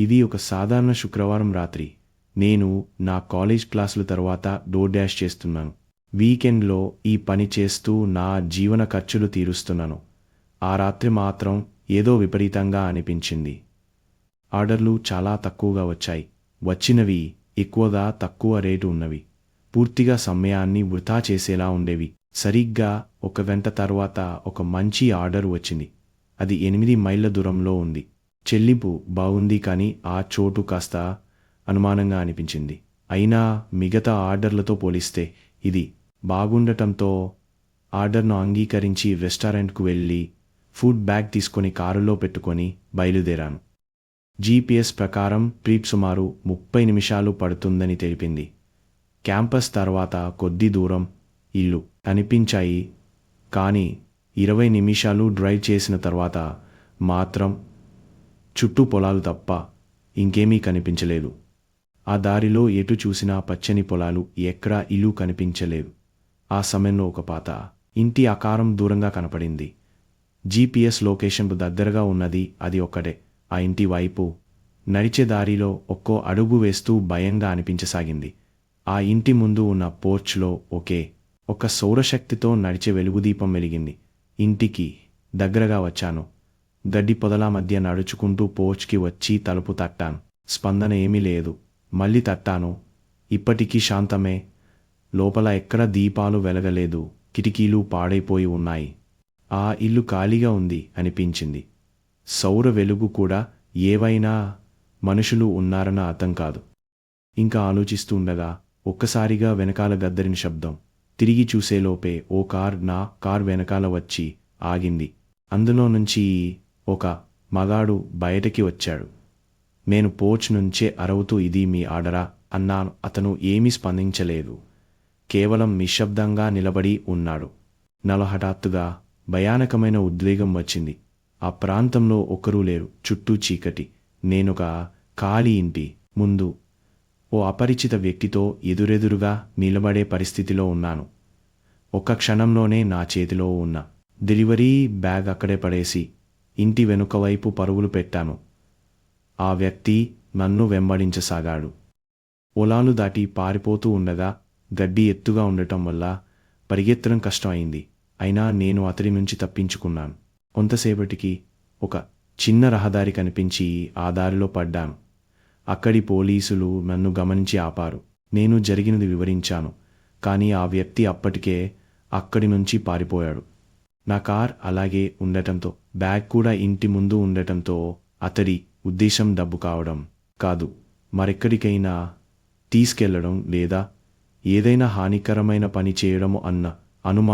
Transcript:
ఇది ఒక సాధారణ శుక్రవారం రాత్రి. నేను నా కాలేజ్ క్లాసుల తర్వాత డోర్ డాష్ చేస్తున్నాను. వీకెండ్లో ఈ పని చేస్తూ నా జీవన ఖర్చులు తీరుస్తున్నాను. ఆ రాత్రి మాత్రం ఏదో విపరీతంగా అనిపించింది. ఆర్డర్లు చాలా తక్కువగా వచ్చాయి. వచ్చినవి ఎక్కువగా తక్కువ రేటు ఉన్నవి. పూర్తిగా సమయాన్ని వృధా చేసేలా ఉండేవి. సరిగ్గా ఒక గంట తర్వాత ఒక మంచి ఆర్డర్ వచ్చింది. అది ఎనిమిది మైళ్ళ దూరంలో ఉంది. చెల్లింపు బాగుంది కానీ ఆ చోటు కాస్త అనుమానంగా అనిపించింది. అయినా మిగతా ఆర్డర్లతో పోలిస్తే ఇది బాగుండటంతో ఆర్డర్ను అంగీకరించి రెస్టారెంట్కు వెళ్ళి ఫుడ్ బ్యాగ్ తీసుకొని కారులో పెట్టుకొని బయలుదేరాను. జీపీఎస్ ప్రకారం ట్రీప్ సుమారు ముప్పై నిమిషాలు పడుతుందని తెలిపింది. క్యాంపస్ తర్వాత కొద్ది దూరం ఇల్లు అనిపించాయి కానీ ఇరవై నిమిషాలు డ్రైవ్ చేసిన తర్వాత మాత్రం చుట్టూ పొలాలు తప్ప ఇంకేమీ కనిపించలేదు. ఆ దారిలో ఎటు చూసినా పచ్చని పొలాలు ఎక్కడా ఇల్లు కనిపించలేదు. ఆ సమయంలో ఒక పాత ఇంటి ఆకారం దూరంగా కనపడింది. జీపీఎస్ లొకేషన్కు దగ్గరగా ఉన్నది అది ఒక్కటే. ఆ ఇంటి వైపు నడిచే దారిలో ఒక్కో అడుగు వేస్తూ భయంగా అనిపించసాగింది. ఆ ఇంటి ముందు ఉన్న పోర్చ్లో ఒకే ఒక సౌరశక్తితో నడిచే వెలుగుదీపం వెలిగింది. ఇంటికి దగ్గరగా వచ్చాను. గడ్డి పొదల మధ్య నడుచుకుంటూ పోచ్కి వచ్చి తలుపు తట్టాను. స్పందన ఏమీ లేదు. మళ్ళీ తట్టాను. ఇప్పటికీ శాంతమే. లోపల ఎక్కడ దీపాలు వెలగలేదు. కిటికీలు పాడైపోయి ఉన్నాయి. ఆ ఇల్లు ఖాళీగా ఉంది అనిపించింది. సౌర వెలుగు కూడా ఏవైనా మనుషులు ఉన్నారన్న అర్థం కాదు. ఇంకా ఆలోచిస్తుండగా ఒక్కసారిగా వెనకాల గద్దరిన శబ్దం. తిరిగి చూసేలోపే ఓ కార్ నా కార్ వెనకాల వచ్చి ఆగింది. అందులో నుంచి ఒక మగాడు బయటకి వచ్చాడు. నేను పోచ్ నుంచే అరవుతూ ఇది మీ ఆర్డరా అన్నాను. అతను ఏమీ స్పందించలేదు. కేవలం నిశ్శబ్దంగా నిలబడి ఉన్నాడు. నలహఠాత్తుగా భయానకమైన ఉద్వేగం వచ్చింది. ఆ ప్రాంతంలో ఒకరూ లేరు. చుట్టూ చీకటి. నేనొక ఖాళీ ఇంటి. ముందు ఓ అపరిచిత వ్యక్తితో ఎదురెదురుగా నిలబడే పరిస్థితిలో ఉన్నాను. ఒక్క క్షణంలోనే నా చేతిలో ఉన్న డెలివరీ బ్యాగ్ అక్కడే పడేసి ఇంటి వెనుక వైపు పరుగులు పెట్టాను. ఆ వ్యక్తి నన్ను వెంబడించసాగాడు. పొలాలు దాటి పారిపోతూ ఉండగా గడ్డి ఎత్తుగా ఉండటం వల్ల పరిగెత్తడం కష్టమైంది. అయినా నేను అతడి నుంచి తప్పించుకున్నాను. కొంతసేపటికి ఒక చిన్న రహదారి కనిపించి ఆ దారిలో పడ్డాను. అక్కడి పోలీసులు నన్ను గమనించి ఆపారు. నేను జరిగినది వివరించాను. కానీ ఆ వ్యక్తి అప్పటికే అక్కడి నుంచి పారిపోయాడు. నా కార్ అలాగే ఉండటంతో బ్యాగ్ కూడా ఇంటి ముందు ఉండటంతో అతడి ఉద్దేశం డబ్బు కావడం కాదు. మరెక్కడికైనా తీసుకెళ్ళడం లేదా ఏదైనా హానికరమైన పని చేయడం అన్న అనుమానం